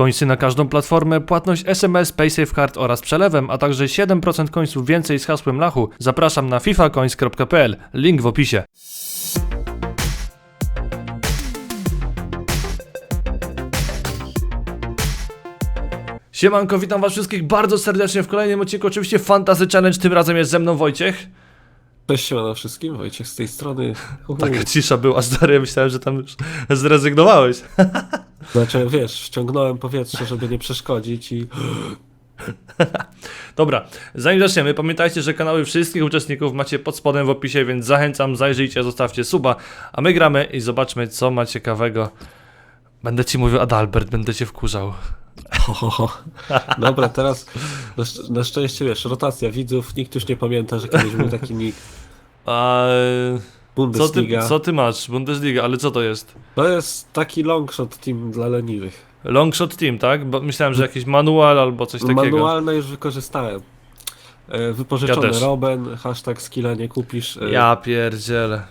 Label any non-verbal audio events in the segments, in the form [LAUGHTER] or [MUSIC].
Końsy na każdą platformę, płatność SMS, PaySafeCard oraz przelewem, a także 7% końców więcej z hasłem Lachu. Zapraszam na fifacoins.pl. Link w opisie. Siemanko, witam was wszystkich bardzo serdecznie w kolejnym odcinku, oczywiście Fantasy Challenge, tym razem jest ze mną Wojciech. Cześć siemano wszystkim, Wojciech z tej strony. Uhu. [LAUGHS] Taka cisza była, stary, myślałem, że tam już zrezygnowałeś. [LAUGHS] Znaczy, wiesz, wciągnąłem powietrze, żeby nie przeszkodzić i... [LAUGHS] Dobra, zanim zaczniemy, pamiętajcie, że kanały wszystkich uczestników macie pod spodem w opisie, więc zachęcam, zajrzyjcie, zostawcie suba, a my gramy i zobaczmy, co ma ciekawego. Będę ci mówił Adalbert, będę cię wkurzał. Ho, ho, ho. Dobra, teraz na, szcz- na szczęście, wiesz, rotacja widzów, nikt już nie pamięta, że kiedyś był taki nick [LAUGHS] A, co, ty, Bundesliga. co ty masz? Bundesliga, ale co to jest? To jest taki longshot team dla leniwych. Longshot Team, tak? Bo myślałem, że jakiś manual albo coś takiego. Manualne już wykorzystałem. E, Wypożyczony Ja. Roben, hashtag skilla nie kupisz. E, Ja pierdzielę.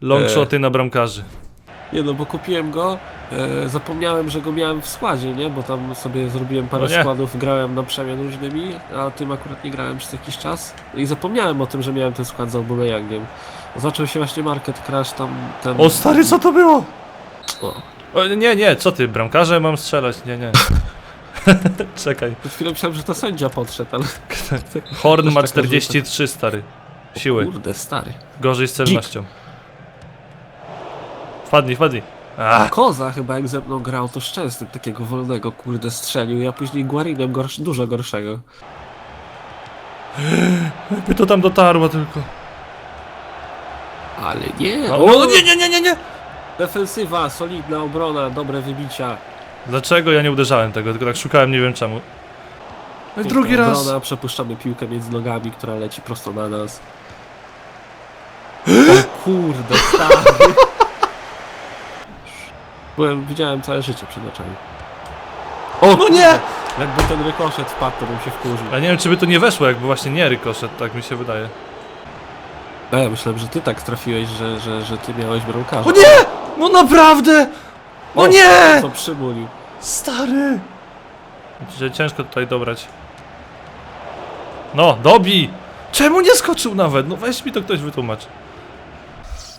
Longshoty na bramkarzy. Nie no, bo kupiłem go, e, zapomniałem, że go miałem w składzie, nie? Bo tam sobie zrobiłem parę No składów, grałem na przemian różnymi, a tym akurat nie grałem przez jakiś czas. I zapomniałem o tym, że miałem ten skład z Aubameyangiem. Zaczął się właśnie Market Crash tam, ten... O stary, co to było? O, O, nie, nie, co ty, bramkarze mam strzelać? Nie, nie. [LAUGHS] Czekaj. przed chwilą myślałem, że to sędzia podszedł, ale... [LAUGHS] Horn ma taka 43, stary. Siły. Kurde, stary. Gorzej z celnością. Wpadnij, wpadnij. Ach, Koza chyba jak ze mną grał, to szczęsnym takiego wolnego, kurde, strzelił. Ja później Guarinem gorsz, dużo gorszego. [GASPS] by to tam dotarło tylko. Ale nie! O, o, nie, nie, nie, nie, nie! Defensywa, solidna obrona, dobre wybicia. Dlaczego ja nie uderzałem tego, tylko tak szukałem, nie wiem czemu. No i drugi raz. Obrona, przepuszczamy piłkę między nogami, która leci prosto na nas. O kurde, stary. Byłem, widziałem całe życie przed oczami. O No nie! Jakby ten rykoszet wpadł, to bym się wkurzył. Ja nie wiem, czy by to nie weszło, jakby właśnie nie rykoszet, tak mi się wydaje. A ja myślałem, że ty tak trafiłeś, że, że, że ty miałeś bramkarza. O nie! No naprawdę! No O, nie! Co przymulił. Stary! Że ciężko tutaj dobrać. No, dobi! Czemu nie skoczył nawet? No weź mi to ktoś wytłumacz.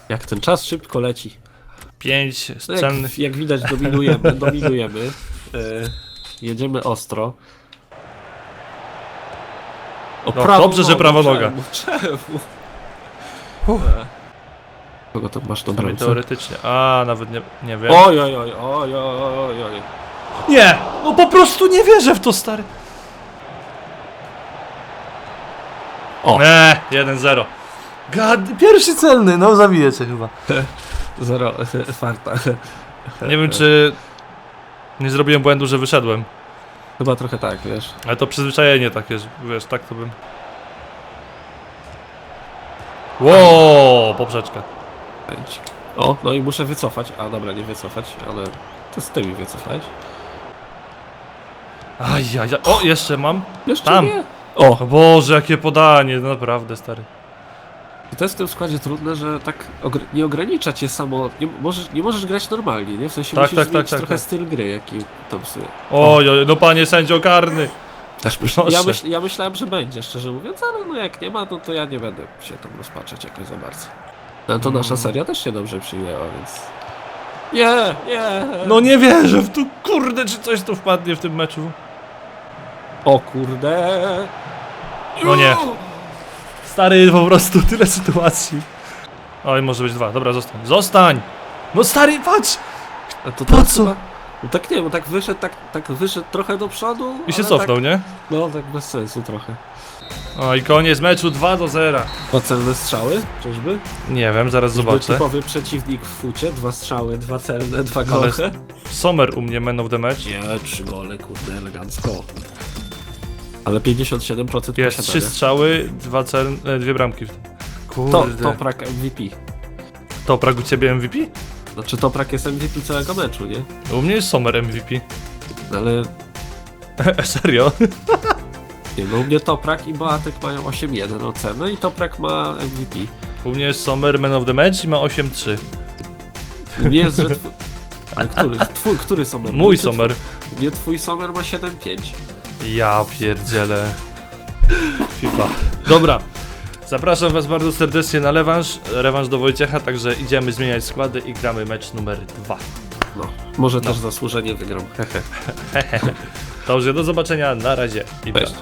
Jak ten czas szybko leci. Pięć No scen. jak, jak widać dominujemy, [LAUGHS] dominujemy. E, jedziemy ostro. O, No, dobrze, że prawa czemu? noga. Czemu? Uff. Kogo to masz na Przynajmniej bramce? teoretycznie. A, nawet nie, nie wiem. Oj, oj, oj, oj, oj, oj. Nie! No po prostu nie wierzę w to, stary. O. Nie, 1-0. Gad, pierwszy celny, no zabiję cię chyba. [LAUGHS] Zero [LAUGHS] farta. Nie wiem, czy nie zrobiłem błędu, że wyszedłem. Chyba trochę tak, wiesz. Ale to przyzwyczajenie takie, że wiesz, tak to bym... Ło, poprzeczka. O, no i muszę wycofać. A dobra, nie wycofać, ale to z tymi wycofać. Ajajaj, o, jeszcze mam. Jeszcze Tam. nie. O, O Boże, jakie podanie, no naprawdę, stary. I to jest w tym składzie trudne, że tak ogr- nie ogranicza cię samo. Nie możesz, nie możesz grać normalnie, nie? W sensie Tak, musisz tak, zmienić tak, tak, trochę tak. styl gry, jaki tam sobie. Oj, oj, no panie sędzio karny. Myśl- ja, Proszę. myśl, ja myślałem, że będzie, szczerze mówiąc, ale no jak nie ma, no to ja nie będę się tam rozpaczać jakoś za bardzo. No to nasza Mm. seria też się dobrze przyjęła, więc. Nie, nie! No nie wierzę w to, kurde, czy coś tu wpadnie w tym meczu. O kurde! No nie. Stary, po prostu tyle sytuacji. Oj, może być dwa, dobra, zostań. Zostań! No stary, patrz! A to Po teraz co? Chyba, no tak nie, bo tak wyszedł, tak, tak wyszedł trochę do przodu. I się ale cofnął, Tak, nie? no tak bez sensu trochę. O i koniec meczu 2 do 0. Dwa celne strzały, czyżby? Nie wiem, zaraz Czyżby zobaczę. typowy przeciwnik w fucie, dwa strzały, dwa celne, dwa Ale gole. Sommer u mnie man of the match. Nie, trzy gole, kurde, elegancko. Ale 57% Jest trzy posiadania. strzały, dwa cel, e, dwie bramki. To, Kurde. Toprak MVP. Toprak u ciebie MVP? Znaczy Toprak jest MVP całego meczu, nie? U mnie jest Sommer MVP. Ale [LAUGHS] Serio? nie, no u mnie Toprak i Boatek mają 8-1 ocenę i Toprak ma MVP. U mnie jest Sommer man of the match i ma 8-3. U mnie jest, że... Tw... [LAUGHS] Ale który? Twój, który Sommer? Mój czy Sommer. Nie twój Sommer ma 7-5. Ja pierdzielę. FIFA. Dobra. Zapraszam was bardzo serdecznie na rewanż, rewanż do Wojciecha, także idziemy zmieniać składy i gramy mecz numer dwa. No, może też zasłużenie wygram. [LAUGHS] [LAUGHS] Dobrze, do zobaczenia, na razie i Cześć.